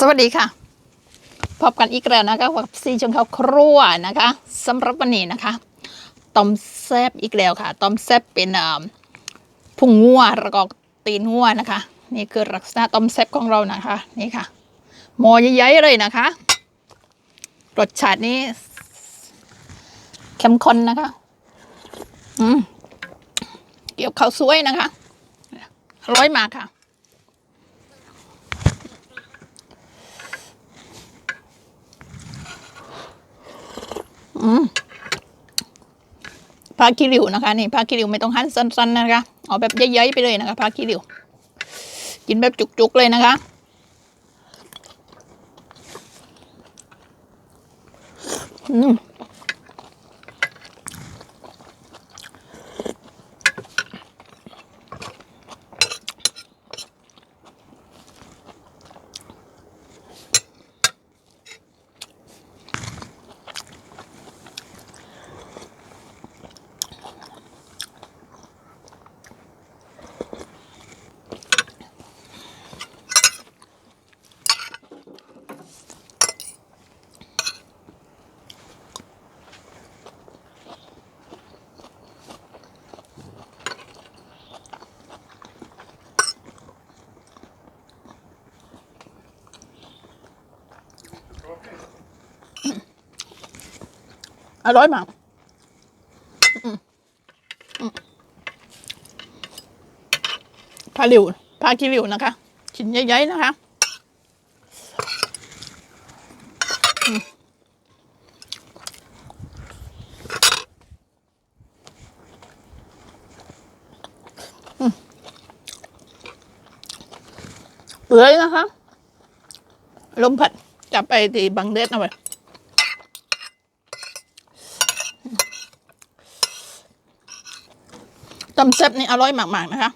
สวัสดีค่ะพบกันอีกแล้วนะคะกับซีชงข้าวครัวนะคะสำหรับวันนี้นะคะต้มแซบอีกแล้วค่ะต้มแซบเป็นอ่าพุงงัวแล้วก็ตีนงัวนะคะ นี่คือลักษณะต้มแซบของเรานะคะ นี่ค่ะหมอใหญ่ๆเลยนะคะรสชาตินี้เข้มข้นนะคะอืมเกี่ยวข้าวสวยนะคะอร่อยมากค่ะ ผ้าคีริวนะคะนี่ผ้าคีริวไม่ต้องหั่นสั้นๆนะคะเอาแบบเย้ยๆไปเลยนะคะผ้าคีริว กินแบบจุกๆเลยนะคะอืม อร่อยมากอืมอืมผ้าริวผ้าคีริวนะคะชิ้นใหญ่ๆนะคะอืมอืมเปื่อยนะคะ ลมผัดจับไปที่บังเด็ดเอาไป ตำแซ่บนี่อร่อยมากๆนะคะ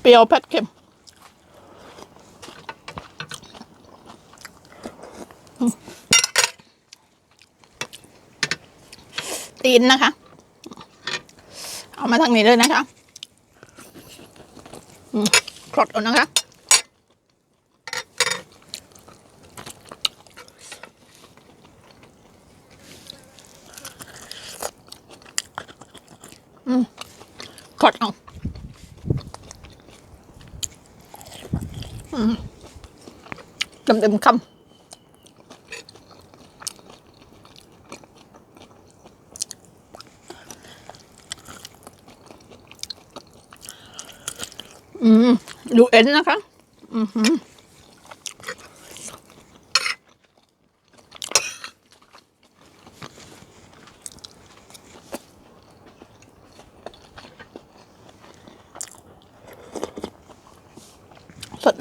เปรี้ยวเผ็ดเค็มตีนนะคะ เอามาทางนี้เลยนะคะคลอดเอานะคะ ดเอาอืมเต็มเต็มๆคำอืมดูเอ็นนะคะ อือหือ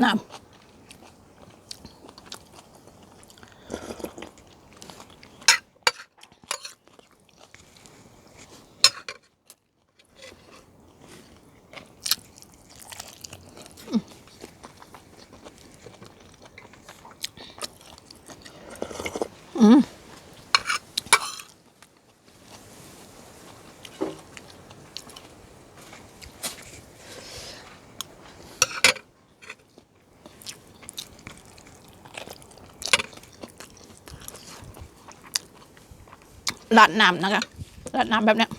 ส ราดน้ำนะคะราดน้ำแบบเนี้ย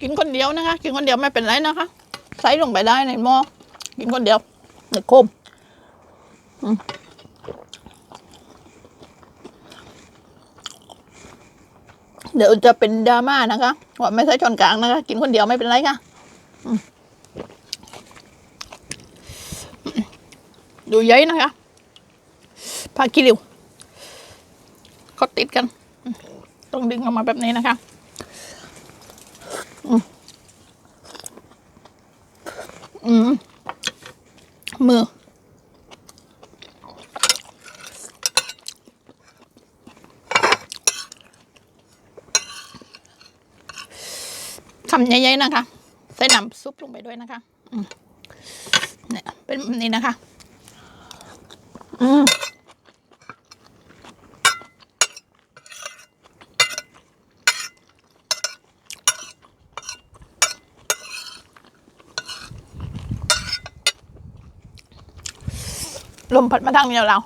กินคนเดียวนะคะ กินคนเดียวไม่เป็นไรนะคะ ใส่ลงไปได้ในหม้อกินคนเดียวในโคมเดี๋ยวจะเป็นดราม่านะคะว่าไม่ใช่ช้อนกลางนะคะ กินคนเดียวไม่เป็นไรค่ะดูเย้ยนะคะผ้ากิริวเขาติดกัน ต้องดึงออกมาแบบนี้นะคะอืมอืมมือคำใหญ่ๆนะคะ ใส่น้ำซุปลงไปด้วยนะคะเนี่ยเป็นแบบนี้นะคะ อืม ลมพัดมาทางเดียวเรา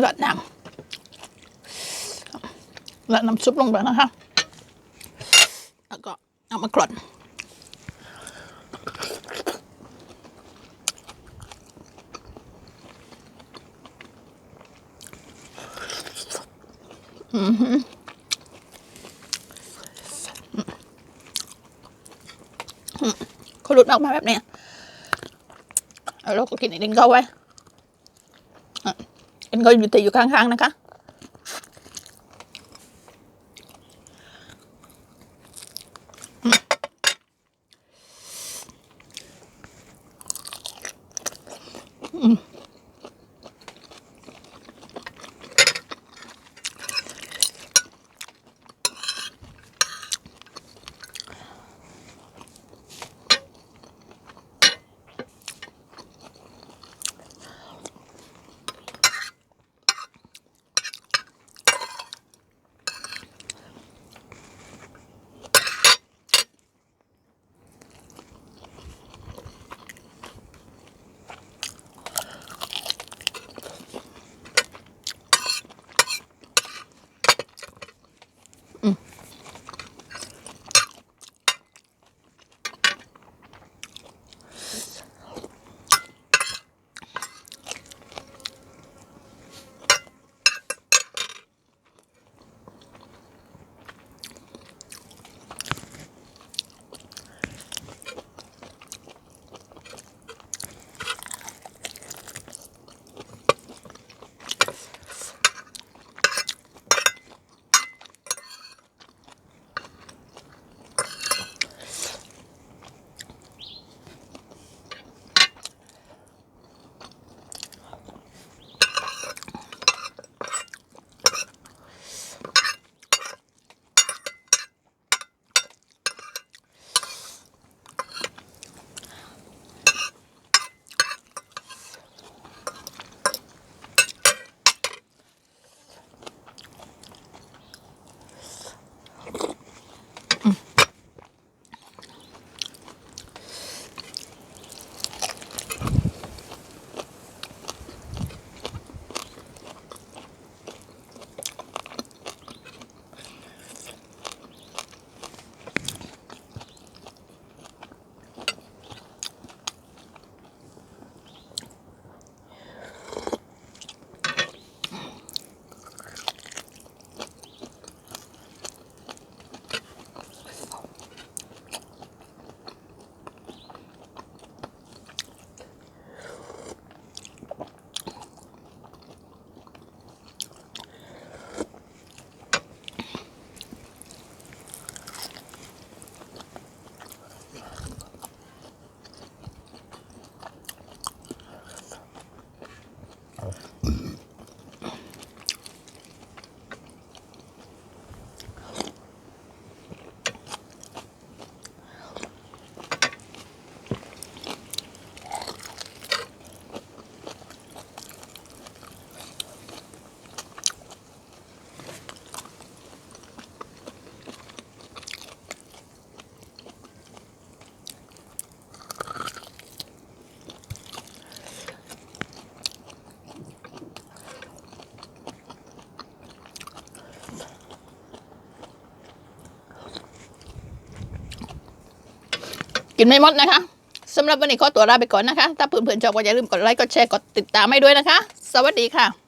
หลดน้ำหลดน้ำซุปลงไปนะคะ แล้วก็เอามากรอนอือหืออืม เขาหลุดออกมาแบบนี้แล้วเราก็กินไอ้ดินเข้าไว้อ็นก็อยู่แต่อยู่ข้างๆนะคะ กินไม่หมดนะคะสำหรับวันนี้ขอตัวลาไปก่อนนะคะ ถ้าเพื่อนๆชอบก็อย่าลืมกดไลค์ กดแชร์ กดติดตามให้ด้วยนะคะ สวัสดีค่ะ